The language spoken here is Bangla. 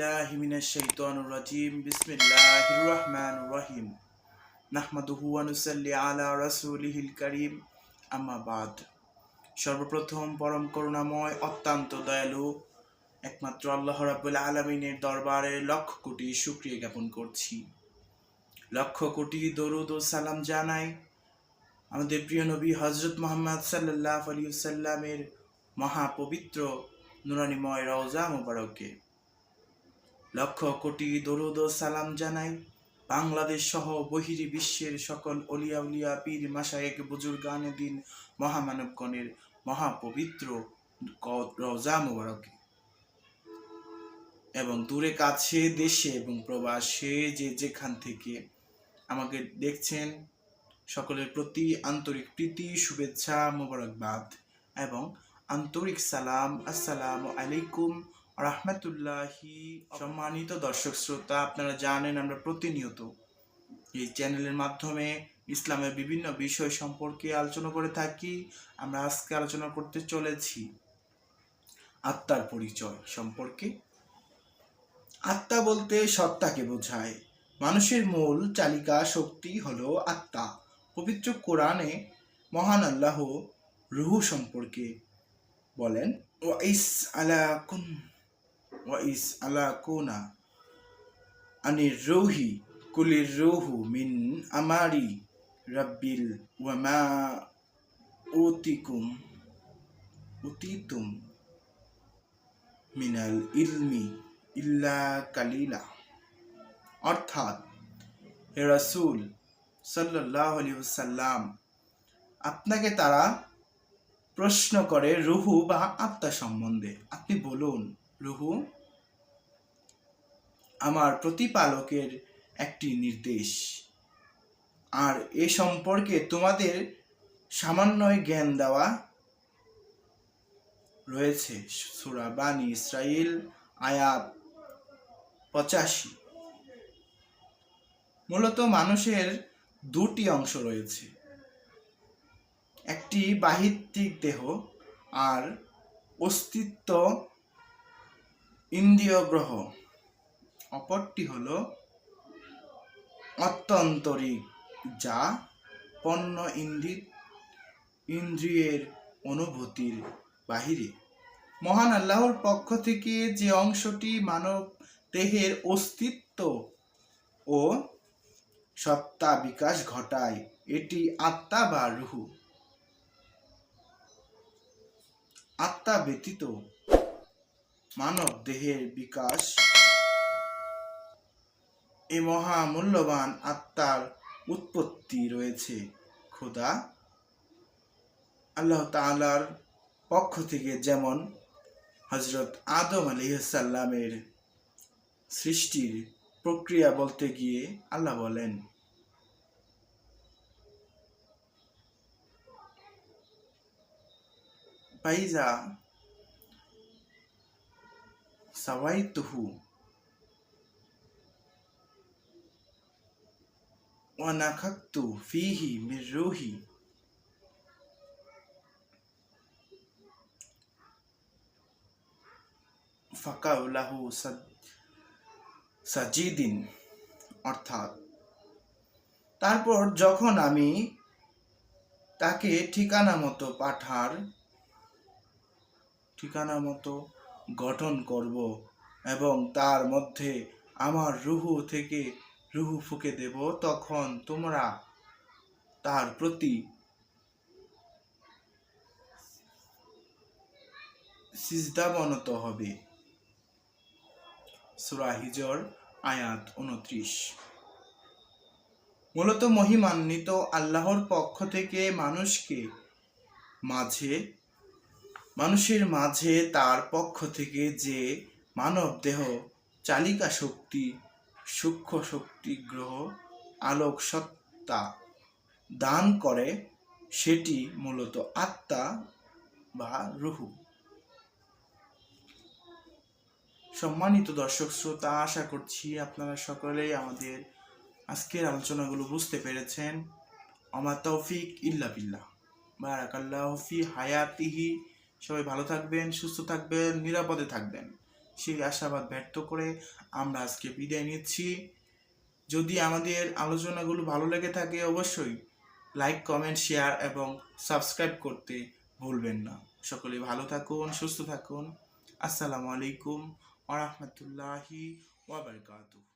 বিল্লাহি মিনাশ শাইতানির রাজিম বিসমিল্লাহির রহমানির রহিম নাহমাদুহু ওয়া নুসাল্লি আলা রাসূলিহিল কারীম আম্মা বাদ সর্বপ্রথম পরম করুণাময়, অত্যন্ত দয়ালু, একমাত্র আল্লাহ রাব্বুল আলামিনের দরবারে লক্ষ কোটি শুকরিয়া জ্ঞাপন করছি। লক্ষ কোটি দরুদ ও সালাম জানাই আমাদের প্রিয় নবী হযরত মোহাম্মদ সাল্লাহ আলী সাল্লামের মহাপবিত্র, নুরানিময় রওজা মোবারককে। লক্ষ কোটি দরুদ ও সালাম জানাই। বাংলাদেশ সহ বহিরি বিশ্বের সকল অলিয়া উলিয়া পীর মাসায়েক বুজুর্গান দিন মহামানবগণের মহাপবিত্র রওজা মোবারকে। এবং দূরে কাছে দেশে এবং প্রবাসে যে যেখান থেকে আমাকে দেখছেন, সকলের প্রতি আন্তরিক প্রীতি, শুভেচ্ছা, মোবারকবাদ এবং আন্তরিক সালাম, আসসালামু আলাইকুম রহমতুল্লাহি সম্মানিত দর্শক শ্রোতা, আপনারা জানেন আমরা প্রতিনিয়ত এই চ্যানেলের মাধ্যমে ইসলামের বিভিন্ন বিষয় সম্পর্কে আলোচনা করে থাকি। আমরা আজকে আলোচনা করতে চলেছি আত্মার পরিচয় সম্পর্কে। আত্মা বলতে সত্তাকে বোঝায়। মানুষের মূল চালিকা শক্তি হলো আত্মা। পবিত্র কোরআনে মহান আল্লাহ রুহু সম্পর্কে বলেন, ওয়াইস আলা কুন ওয়াইস আলা কুনা আনির রৌহি কুলির রৌহু মিন আমারি রাব্বিল ওয়ামা উতিকুম উতিতুম মিনাল ইলমি ইল্লা কালিলা অর্থাৎ হে রাসূল সাল্লাল্লাহু আলাইহি ওয়াসাল্লাম, আপনাকে তারা প্রশ্ন করে রুহু বা আত্মা সম্বন্ধে। আপনি বলুন রুহু আমার প্রতিপালকের একটি নির্দেশ। আর এ সম্পর্কে তোমাদের সামান্যই জ্ঞান দেওয়া রয়েছে। সুরা বানি ইসরাইল আয়াত পঁচাশি। মূলত মানুষের দুটি অংশ রয়েছে। একটি বাহিত্রিক দেহ আর অস্তিত্ব ইন্দ্রিয় গ্রহ। অপরটি হল অত্যন্তরিক যা পণ্য ইন্দ্রি ইন্দ্রিয়ের অনুভূতির বাহিরে। মহান আল্লাহর পক্ষ থেকে যে অংশটি মানব দেহের অস্তিত্ব ও সত্তা বিকাশ ঘটায়, এটি আত্মা বা রুহু। আত্মা ব্যতীত মানব দেহের বিকাশ। এ মহামূল্যবান আত্মার উৎপত্তি রয়েছে, খোদা। আল্লাহ তাআলার পক্ষ থেকে যেমন হজরত আদম আলিহাসাল্লামের সৃষ্টির প্রক্রিয়া বলতে গিয়ে আল্লাহ বলেন ফাইজা সাওয়াইতুহু ওয়া নাখাকতু ফিহি মির রূহি ফাকাউ লাহু সাজিদিন অর্থাৎ তারপর যখন আমি তাকে ঠিকানা মতো পাঠার ঠিকানা মতো গঠন করব এবং তার মধ্যে আমার রুহু থেকে রুহু ফুকে দেব, তখন তোমরা তার প্রতি সিজদাবনত হবে। সুরা হিজর, আয়াত উনত্রিশ মূলত মহিমান্বিত আল্লাহর পক্ষ থেকে মানুষকে মাঝে মানুষের মাঝে তার পক্ষ থেকে যে মানব দেহ চালিকা শক্তি, সূক্ষ্ম শক্তি গ্রহ, আলোক সত্তা দান করে, সেটি মূলত আত্মা বা রুহু। সম্মানিত দর্শক শ্রোতা, আশা করছি আপনারা সকলেই আমাদের আজকের আলোচনাগুলো বুঝতে পেরেছেন। আমার তৌফিক ইল্লা বিল্লাহ। বারাকাল্লাহ ফি হায়াতিহি। সবাই ভালো থাকবেন, সুস্থ থাকবেন, নিরাপদে থাকবেন। সেই আশাবাদ ব্যর্থ করে আমরা আজকে বিদায় নিচ্ছি। যদি আমাদের আলোচনাগুলো ভালো লেগে থাকে অবশ্যই লাইক কমেন্ট শেয়ার এবং সাবস্ক্রাইব করতে ভুলবেন না। সকলে ভালো থাকুন, সুস্থ থাকুন। আসসালামু আলাইকুম ওরহমতুল্লাহি ওয়াবারকাতুহ